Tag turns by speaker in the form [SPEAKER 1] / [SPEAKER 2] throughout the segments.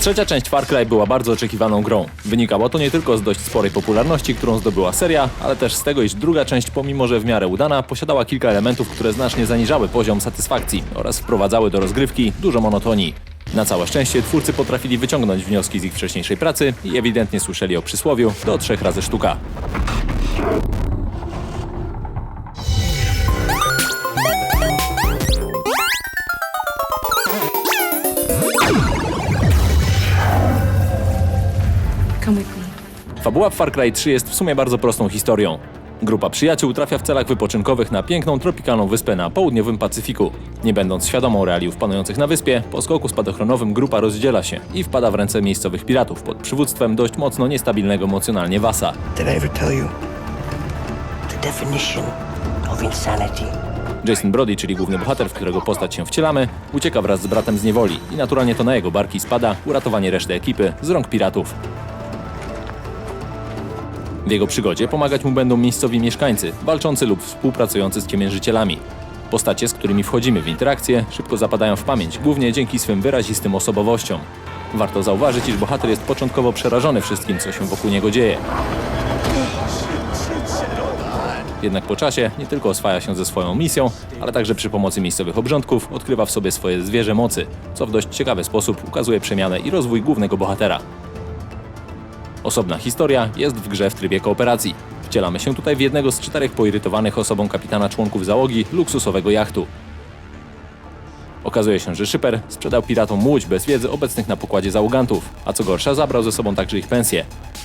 [SPEAKER 1] Trzecia część Far Cry była bardzo oczekiwaną grą. Wynikało to nie tylko z dość sporej popularności, którą zdobyła seria, ale też z tego, iż druga część, pomimo że w miarę udana, posiadała kilka elementów, które znacznie zaniżały poziom satysfakcji oraz wprowadzały do rozgrywki dużo monotonii. Na całe szczęście twórcy potrafili wyciągnąć wnioski z ich wcześniejszej pracy i ewidentnie słyszeli o przysłowiu do trzech razy sztuka. Fabuła w Far Cry 3 jest w sumie bardzo prostą historią. Grupa przyjaciół trafia w celach wypoczynkowych na piękną tropikalną wyspę na południowym Pacyfiku. Nie będąc świadomą realiów panujących na wyspie, po skoku spadochronowym grupa rozdziela się i wpada w ręce miejscowych piratów pod przywództwem dość mocno niestabilnego emocjonalnie Wasa.
[SPEAKER 2] Did I ever tell you the definition of insanity?
[SPEAKER 1] Jason Brody, czyli główny bohater, w którego postać się wcielamy, ucieka wraz z bratem z niewoli i naturalnie to na jego barki spada uratowanie reszty ekipy z rąk piratów. W jego przygodzie pomagać mu będą miejscowi mieszkańcy, walczący lub współpracujący z ciemiężycielami. Postacie, z którymi wchodzimy w interakcję, szybko zapadają w pamięć, głównie dzięki swym wyrazistym osobowościom. Warto zauważyć, iż bohater jest początkowo przerażony wszystkim, co się wokół niego dzieje. Jednak po czasie nie tylko oswaja się ze swoją misją, ale także przy pomocy miejscowych obrządków odkrywa w sobie swoje zwierzę mocy, co w dość ciekawy sposób ukazuje przemianę i rozwój głównego bohatera. Osobna historia jest w grze w trybie kooperacji. Wcielamy się tutaj w jednego z czterech poirytowanych osobą kapitana członków załogi luksusowego jachtu. Okazuje się, że szyper sprzedał piratom łódź bez wiedzy obecnych na pokładzie załogantów, a co gorsza zabrał ze sobą także ich pensje.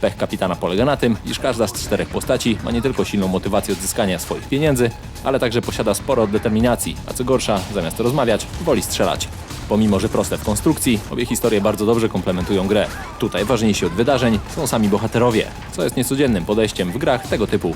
[SPEAKER 1] Pech kapitana polega na tym, iż każda z czterech postaci ma nie tylko silną motywację odzyskania swoich pieniędzy, ale także posiada sporo determinacji, a co gorsza, zamiast rozmawiać, woli strzelać. Pomimo, że proste w konstrukcji, obie historie bardzo dobrze komplementują grę. Tutaj ważniejsi od wydarzeń są sami bohaterowie, co jest niecodziennym podejściem w grach tego typu.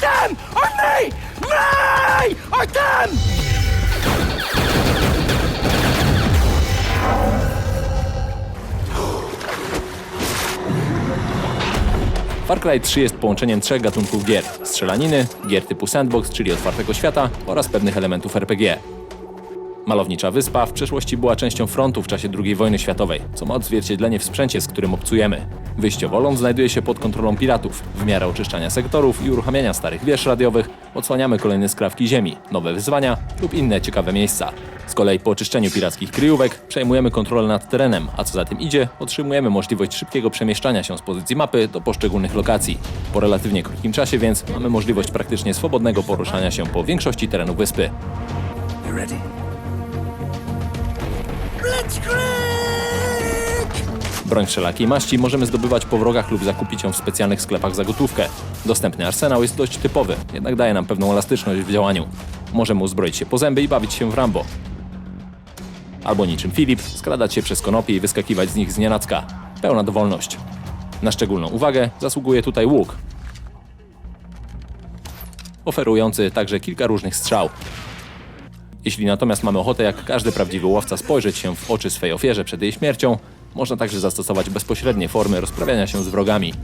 [SPEAKER 2] Them or me? Me or them?
[SPEAKER 1] Far Cry 3 jest połączeniem trzech gatunków gier: strzelaniny, gier typu sandbox, czyli otwartego świata oraz pewnych elementów RPG. Malownicza wyspa w przeszłości była częścią frontu w czasie II wojny światowej, co ma odzwierciedlenie w sprzęcie, z którym obcujemy. Wyjściowo ląd znajduje się pod kontrolą piratów. W miarę oczyszczania sektorów i uruchamiania starych wież radiowych odsłaniamy kolejne skrawki ziemi, nowe wyzwania lub inne ciekawe miejsca. Z kolei po oczyszczeniu pirackich kryjówek przejmujemy kontrolę nad terenem, a co za tym idzie, otrzymujemy możliwość szybkiego przemieszczania się z pozycji mapy do poszczególnych lokacji. Po relatywnie krótkim czasie więc mamy możliwość praktycznie swobodnego poruszania się po większości terenu wyspy.
[SPEAKER 2] Ready? Blitzkrieg!
[SPEAKER 1] Broń wszelakiej maści możemy zdobywać po wrogach lub zakupić ją w specjalnych sklepach za gotówkę. Dostępny arsenał jest dość typowy, jednak daje nam pewną elastyczność w działaniu. Możemy uzbroić się po zęby i bawić się w Rambo. Albo niczym Filip, skradać się przez konopie i wyskakiwać z nich z nienacka. Pełna dowolność. Na szczególną uwagę zasługuje tutaj łuk. Oferujący także kilka różnych strzał. Jeśli natomiast mamy ochotę, jak każdy prawdziwy łowca, spojrzeć się w oczy swej ofierze przed jej śmiercią, można także zastosować bezpośrednie formy rozprawiania się z wrogami.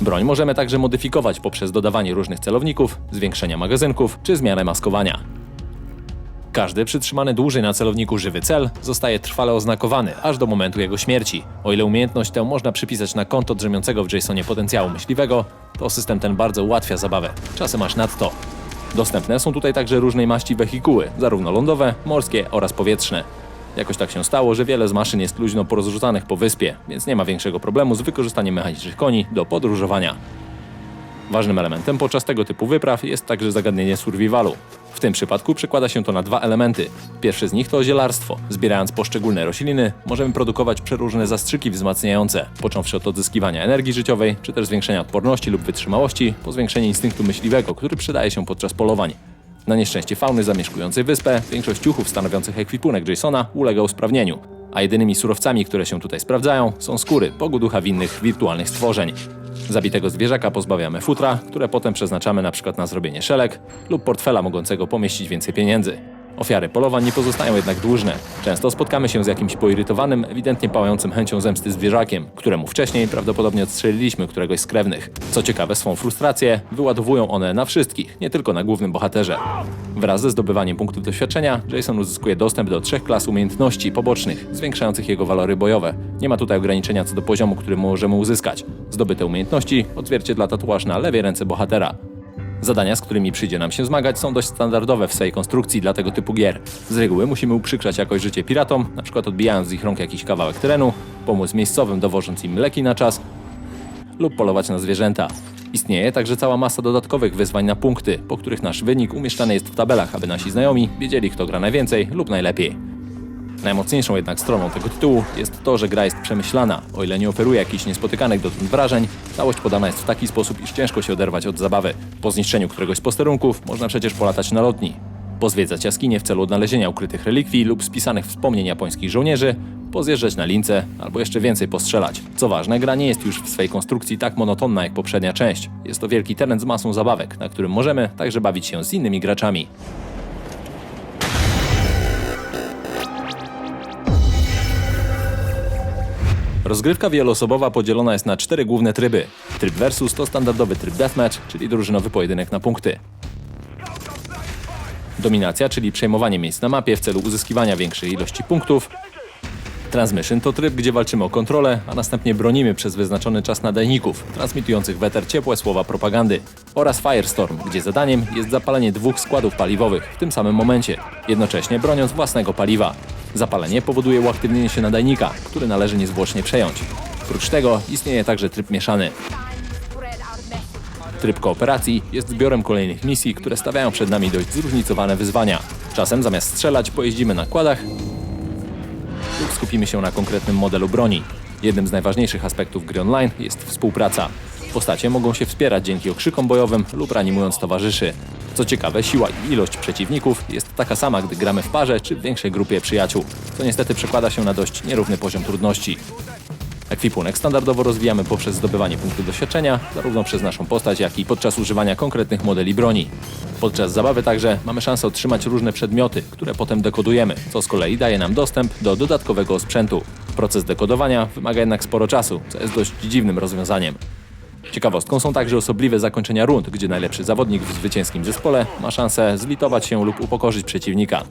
[SPEAKER 1] Broń możemy także modyfikować poprzez dodawanie różnych celowników, zwiększenia magazynków czy zmianę maskowania. Każdy przytrzymany dłużej na celowniku żywy cel zostaje trwale oznakowany, aż do momentu jego śmierci. O ile umiejętność tę można przypisać na konto drzemiącego w Jasonie potencjału myśliwego, to system ten bardzo ułatwia zabawę, czasem aż nadto. Dostępne są tutaj także różnej maści wehikuły, zarówno lądowe, morskie oraz powietrzne. Jakoś tak się stało, że wiele z maszyn jest luźno porozrzucanych po wyspie, więc nie ma większego problemu z wykorzystaniem mechanicznych koni do podróżowania. Ważnym elementem podczas tego typu wypraw jest także zagadnienie survivalu. W tym przypadku przekłada się to na dwa elementy. Pierwszy z nich to zielarstwo. Zbierając poszczególne rośliny, możemy produkować przeróżne zastrzyki wzmacniające, począwszy od odzyskiwania energii życiowej, czy też zwiększenia odporności lub wytrzymałości, po zwiększenie instynktu myśliwego, który przydaje się podczas polowań. Na nieszczęście fauny zamieszkującej wyspę, większość ciuchów stanowiących ekwipunek Jasona ulega usprawnieniu, a jedynymi surowcami, które się tutaj sprawdzają, są skóry Bogu ducha winnych wirtualnych stworzeń. Zabitego zwierzaka pozbawiamy futra, które potem przeznaczamy na przykład na zrobienie szelek lub portfela mogącego pomieścić więcej pieniędzy. Ofiary polowań nie pozostają jednak dłużne. Często spotkamy się z jakimś poirytowanym, ewidentnie pałającym chęcią zemsty zwierzakiem, któremu wcześniej prawdopodobnie odstrzeliliśmy któregoś z krewnych. Co ciekawe, swą frustrację wyładowują one na wszystkich, nie tylko na głównym bohaterze. Wraz ze zdobywaniem punktów doświadczenia, Jason uzyskuje dostęp do trzech klas umiejętności pobocznych, zwiększających jego walory bojowe. Nie ma tutaj ograniczenia co do poziomu, który możemy uzyskać. Zdobyte umiejętności odzwierciedla tatuaż na lewej ręce bohatera. Zadania, z którymi przyjdzie nam się zmagać, są dość standardowe w swej konstrukcji dla tego typu gier. Z reguły musimy uprzykrzać jakoś życie piratom, przykład odbijając z ich rąk jakiś kawałek terenu, pomóc miejscowym dowożąc im leki na czas lub polować na zwierzęta. Istnieje także cała masa dodatkowych wyzwań na punkty, po których nasz wynik umieszczany jest w tabelach, aby nasi znajomi wiedzieli, kto gra najwięcej lub najlepiej. Najmocniejszą jednak stroną tego tytułu jest to, że gra jest przemyślana. O ile nie oferuje jakichś niespotykanych dotąd wrażeń, całość podana jest w taki sposób, iż ciężko się oderwać od zabawy. Po zniszczeniu któregoś z posterunków można przecież polatać na lotni, pozwiedzać jaskinie w celu odnalezienia ukrytych relikwii lub spisanych wspomnień japońskich żołnierzy, pozjeżdżać na lince albo jeszcze więcej postrzelać. Co ważne, gra nie jest już w swej konstrukcji tak monotonna jak poprzednia część. Jest to wielki teren z masą zabawek, na którym możemy także bawić się z innymi graczami. Rozgrywka wieloosobowa podzielona jest na cztery główne tryby. Tryb versus to standardowy tryb deathmatch, czyli drużynowy pojedynek na punkty. Dominacja, czyli przejmowanie miejsc na mapie w celu uzyskiwania większej ilości punktów. Transmission to tryb, gdzie walczymy o kontrolę, a następnie bronimy przez wyznaczony czas nadajników, transmitujących w eter ciepłe słowa propagandy. Oraz Firestorm, gdzie zadaniem jest zapalenie dwóch składów paliwowych w tym samym momencie, jednocześnie broniąc własnego paliwa. Zapalenie powoduje uaktywnienie się nadajnika, który należy niezwłocznie przejąć. Oprócz tego istnieje także tryb mieszany. Tryb kooperacji jest zbiorem kolejnych misji, które stawiają przed nami dość zróżnicowane wyzwania. Czasem zamiast strzelać pojeździmy na kładach lub skupimy się na konkretnym modelu broni. Jednym z najważniejszych aspektów gry online jest współpraca. Postacie mogą się wspierać dzięki okrzykom bojowym lub ranimując towarzyszy. Co ciekawe, siła i ilość przeciwników jest taka sama, gdy gramy w parze czy w większej grupie przyjaciół, co niestety przekłada się na dość nierówny poziom trudności. Ekwipunek standardowo rozwijamy poprzez zdobywanie punktów doświadczenia, zarówno przez naszą postać, jak i podczas używania konkretnych modeli broni. Podczas zabawy także mamy szansę otrzymać różne przedmioty, które potem dekodujemy, co z kolei daje nam dostęp do dodatkowego sprzętu. Proces dekodowania wymaga jednak sporo czasu, co jest dość dziwnym rozwiązaniem. Ciekawostką są także osobliwe zakończenia rund, gdzie najlepszy zawodnik w zwycięskim zespole ma szansę zlitować się lub upokorzyć przeciwnika.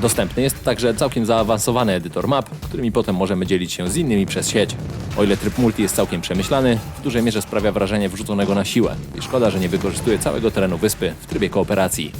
[SPEAKER 1] Dostępny jest także całkiem zaawansowany edytor map, którymi potem możemy dzielić się z innymi przez sieć. O ile tryb multi jest całkiem przemyślany, w dużej mierze sprawia wrażenie wrzuconego na siłę i szkoda, że nie wykorzystuje całego terenu wyspy w trybie kooperacji.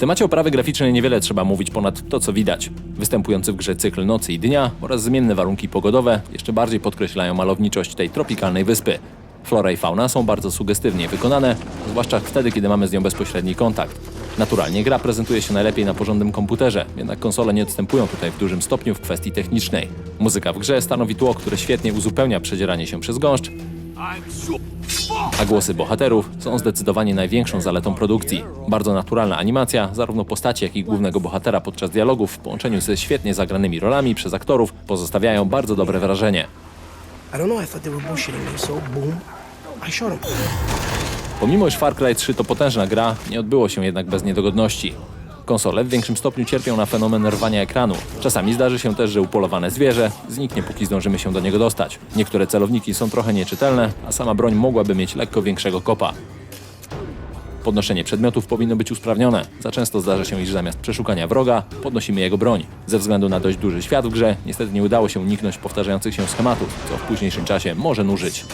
[SPEAKER 1] Temacie oprawy graficznej niewiele trzeba mówić ponad to, co widać. Występujący w grze cykl nocy i dnia oraz zmienne warunki pogodowe jeszcze bardziej podkreślają malowniczość tej tropikalnej wyspy. Flora i fauna są bardzo sugestywnie wykonane, zwłaszcza wtedy, kiedy mamy z nią bezpośredni kontakt. Naturalnie gra prezentuje się najlepiej na porządnym komputerze, jednak konsole nie odstępują tutaj w dużym stopniu w kwestii technicznej. Muzyka w grze stanowi tło, które świetnie uzupełnia przedzieranie się przez gąszcz, a głosy bohaterów są zdecydowanie największą zaletą produkcji. Bardzo naturalna animacja, zarówno postaci, jak i głównego bohatera podczas dialogów w połączeniu ze świetnie zagranymi rolami przez aktorów pozostawiają bardzo dobre wrażenie. Pomimo iż Far Cry 3 to potężna gra, nie odbyło się jednak bez niedogodności. Konsole w większym stopniu cierpią na fenomen rwania ekranu. Czasami zdarzy się też, że upolowane zwierzę zniknie, póki zdążymy się do niego dostać. Niektóre celowniki są trochę nieczytelne, a sama broń mogłaby mieć lekko większego kopa. Podnoszenie przedmiotów powinno być usprawnione. Za często zdarza się, iż zamiast przeszukania wroga, podnosimy jego broń. Ze względu na dość duży świat w grze, niestety nie udało się uniknąć powtarzających się schematów, co w późniejszym czasie może nużyć.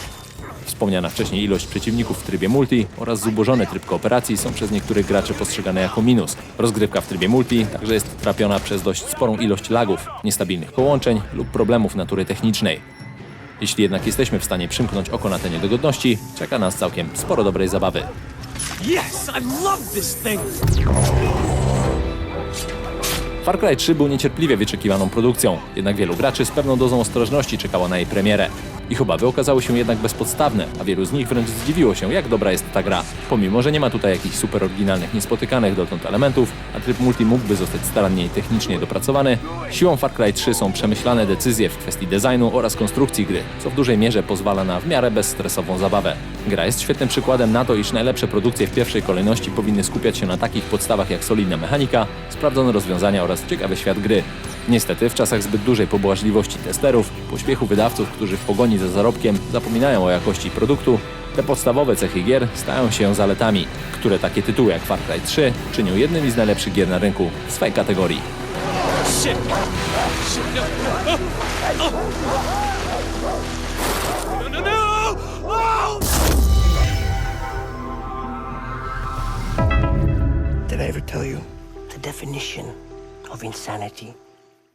[SPEAKER 1] Wspomniana wcześniej ilość przeciwników w trybie multi oraz zubożony tryb kooperacji są przez niektórych graczy postrzegane jako minus. Rozgrywka w trybie multi także jest trapiona przez dość sporą ilość lagów, niestabilnych połączeń lub problemów natury technicznej. Jeśli jednak jesteśmy w stanie przymknąć oko na te niedogodności, czeka nas całkiem sporo dobrej zabawy.
[SPEAKER 3] Yes, I love this thing.
[SPEAKER 1] Far Cry 3 był niecierpliwie wyczekiwaną produkcją, jednak wielu graczy z pewną dozą ostrożności czekało na jej premierę. Ich obawy okazały się jednak bezpodstawne, a wielu z nich wręcz zdziwiło się, jak dobra jest ta gra. Pomimo, że nie ma tutaj jakichś super oryginalnych, niespotykanych dotąd elementów, a tryb multi mógłby zostać starannie i technicznie dopracowany, siłą Far Cry 3 są przemyślane decyzje w kwestii designu oraz konstrukcji gry, co w dużej mierze pozwala na w miarę bezstresową zabawę. Gra jest świetnym przykładem na to, iż najlepsze produkcje w pierwszej kolejności powinny skupiać się na takich podstawach jak solidna mechanika, sprawdzone rozwiązania oraz ciekawy świat gry. Niestety, w czasach zbyt dużej pobłażliwości testerów, pośpiechu wydawców, którzy w pogoni za zarobkiem zapominają o jakości produktu, te podstawowe cechy gier stają się zaletami, które takie tytuły jak Far Cry 3 czynią jednymi z najlepszych gier na rynku w swej kategorii.
[SPEAKER 4] Did I ever tell you?
[SPEAKER 2] The definition of insanity